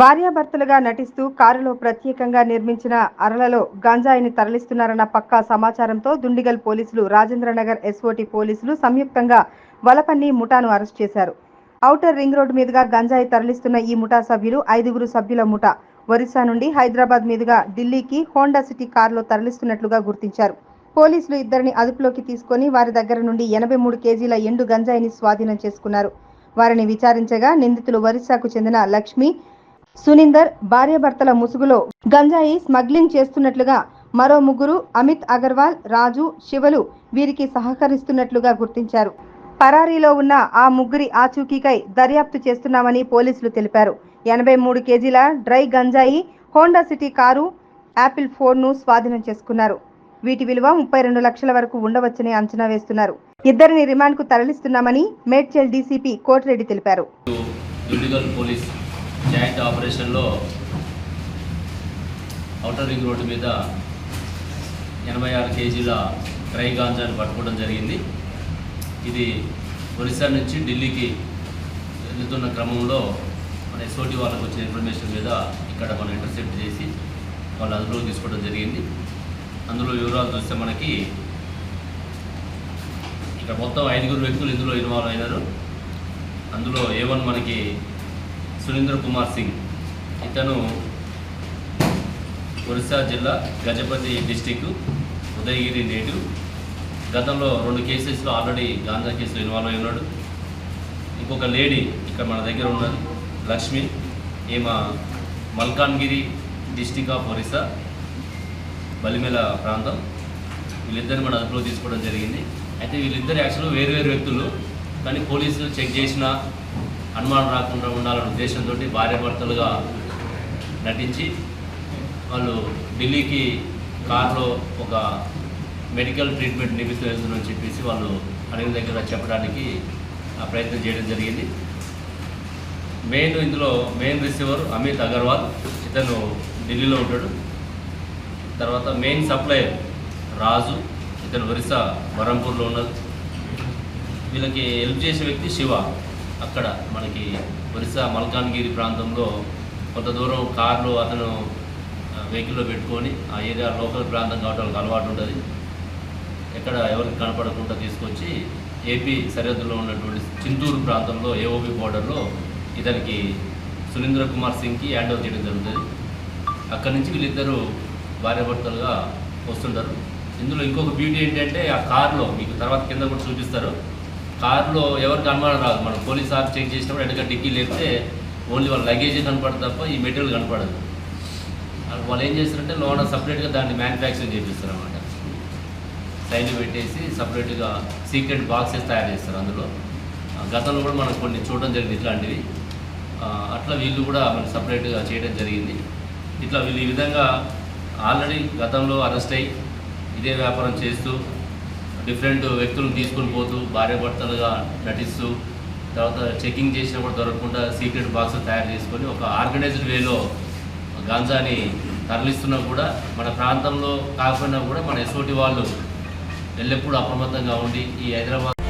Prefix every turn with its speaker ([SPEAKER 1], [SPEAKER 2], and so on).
[SPEAKER 1] భార్యాభర్తలుగా నటిస్తూ కారులో ప్రత్యేకంగా నిర్మించిన అరలలో గంజాయిని తరలిస్తున్నారన్న పక్కా సమాచారంతో దుండిగల్ పోలీసులు రాజేంద్రనగర్ ఎస్ఓటి పోలీసులు సంయుక్తంగా వలపన్ని ముఠాను అరెస్ట్ చేశారు. ఔటర్ రింగ్ రోడ్డు మీదుగా గంజాయి తరలిస్తున్న ఈ ముఠా సభ్యులు ఐదుగురు సభ్యుల ముఠా. ఒరిస్సా నుండి హైదరాబాద్ మీదుగా ఢిల్లీకి హోండా సిటీ కారులో తరలిస్తున్నట్లుగా గుర్తించారు. పోలీసులు ఇద్దరిని అదుపులోకి తీసుకొని వారి దగ్గర నుండి ఎనభై మూడు కేజీల ఎండు గంజాయిని స్వాధీనం చేసుకున్నారు. వారిని విచారించగా నిందితులు ఒరిస్సాకు చెందిన లక్ష్మి సునీందర్ భార్యాభర్తల ముసుగులో గంజాయి స్మగ్లింగ్ చేస్తున్నట్లుగా మరో ముగ్గురు అమిత్ అగర్వాల్ రాజు శివలు వీరికి సహకరిస్తున్నట్లుగా గుర్తించారు. పరారీలో ఉన్న ఆ ముగ్గురి ఆచూకీకై దర్యాప్తు చేస్తున్నామని పోలీసులు తెలిపారు. ఎనభై మూడు కేజీల డ్రై గంజాయి హోండా సిటీ కారు యాపిల్ ఫోన్ను స్వాధీనం చేసుకున్నారు. వీటి విలువ ముప్పై రెండు లక్షల వరకు ఉండవచ్చని అంచనా వేస్తున్నారు. ఇద్దరిని రిమాండ్కు తరలిస్తున్నామని మేడ్చల్ డీసీపీ కోటిరెడ్డి తెలిపారు.
[SPEAKER 2] జాయింట్ ఆపరేషన్లో ఔటర్ రింగ్ రోడ్డు మీద ఎనభై ఆరు కేజీల డ్రై గాంజాను పట్టుకోవడం జరిగింది. ఇది ఒరిస్సా నుంచి ఢిల్లీకి వెళ్తున్న క్రమంలో మన ఎస్ఓటి వాళ్ళకు వచ్చిన ఇన్ఫర్మేషన్ మీద ఇక్కడ మనం ఇంటర్సెప్ట్ చేసి వాళ్ళు అదుపులోకి తీసుకోవడం జరిగింది. అందులో వివరాలు చూస్తే మనకి ఇక్కడ మొత్తం ఐదుగురు వ్యక్తులు ఇందులో ఇన్వాల్వ్ అయినారు. అందులో ఏ వన్ మనకి సురేంద్ర కుమార్ సింగ్. ఇతను ఒరిస్సా జిల్లా గజపతి డిస్టిక్ ఉదయగిరి నేటివ్. గతంలో రెండు కేసెస్లో ఆల్రెడీ గాంజా కేసులో ఇన్వాల్వ్ అయి ఉన్నాడు. ఇంకొక లేడీ ఇక్కడ మన దగ్గర ఉన్నది లక్ష్మి. ఈమె మల్కాన్గిరి డిస్టిక్ ఆఫ్ ఒరిస్సా బలిమెల ప్రాంతం. వీళ్ళిద్దరిని మన అదుపులో తీసుకోవడం జరిగింది. అయితే వీళ్ళిద్దరు యాక్చువల్గా వేరు వేరు వ్యక్తులు కానీ పోలీసులు చెక్ చేసిన అనుమానం రాకుండా ఉండాలనే ఉద్దేశంతో భార్యాభర్తలుగా నటించి వాళ్ళు ఢిల్లీకి కార్లో ఒక మెడికల్ ట్రీట్మెంట్ నిమిత్తం చెప్పేసి వాళ్ళు అడిగిన దగ్గర చెప్పడానికి ఆ ప్రయత్నం చేయడం జరిగింది. మెయిన్ ఇందులో మెయిన్ రిసీవర్ అమిత్ అగర్వాల్ ఇతను ఢిల్లీలో ఉంటాడు. తర్వాత మెయిన్ సప్లయర్ రాజు ఇతను ఒరిస్సా బరంపూర్లో ఉన్నది వీళ్ళకి హెల్ప్ చేసే వ్యక్తి శివ. అక్కడ మనకి ఒరిస్సా మల్కాన్గిరి ప్రాంతంలో కొంత దూరం కార్లో అతను వెహికల్లో పెట్టుకొని ఆ ఏరియా లోకల్ ప్రాంతం కాబట్టి వాళ్ళకి అలవాటు ఉంటుంది. ఎక్కడ ఎవరికి కనపడకుండా తీసుకొచ్చి ఏపీ సరిహద్దులో ఉన్నటువంటి చింతూరు ప్రాంతంలో ఏఓబి బోర్డర్లో ఇతనికి సురేంద్ర కుమార్ సింగ్కి హ్యాండ్ ఓవర్ చేయడం జరుగుతుంది. అక్కడి నుంచి వీళ్ళిద్దరూ భార్యాభర్తలుగా వస్తుంటారు. ఇందులో ఇంకొక బ్యూటీ ఏంటంటే ఆ కార్లో మీకు తర్వాత కింద కూడా చూపిస్తారు. కార్లో ఎవరికి అనుమానం రాదు. మనం పోలీస్ ఆఫ్ చెక్ చేసినప్పుడు ఎడక డిక్కీ లేపితే ఓన్లీ వాళ్ళ లగేజ్ కనపడదు తప్ప ఈ మెటీరియల్ కనపడదు. వాళ్ళు ఏం చేస్తారంటే లోన సపరేట్గా దాన్ని మ్యానుఫ్యాక్చరింగ్ చేపిస్తారు అనమాట సైడ్ పెట్టేసి సపరేట్గా సీక్రెట్ బాక్సెస్ తయారు చేస్తారు అందులో. ఆ, గతంలో కూడా మనం కొన్ని చూడడం జరిగింది ఇట్లాంటివి. అట్లా వీళ్ళు కూడా మనకి సపరేట్గా చేయడం జరిగింది. ఇట్లా వీళ్ళు ఈ విధంగా ఆల్రెడీ గతంలో అరెస్ట్ అయ్యి ఇదే వ్యాపారం చేస్తూ డిఫరెంట్ వ్యక్తులను తీసుకొని పోతూ భార్యాభర్తలుగా నటిస్తూ తర్వాత చెకింగ్ చేసినప్పుడు దొరకకుండా సీక్రెట్ బాక్స్ తయారు చేసుకొని ఒక ఆర్గనైజ్డ్ వేలో గాంజాని తరలిస్తున్నా కూడా మన ప్రాంతంలో కాకపోయినా కూడా మన ఎస్ఓటి వాళ్ళు ఎల్లప్పుడూ అప్రమత్తంగా ఉండి ఈ హైదరాబాద్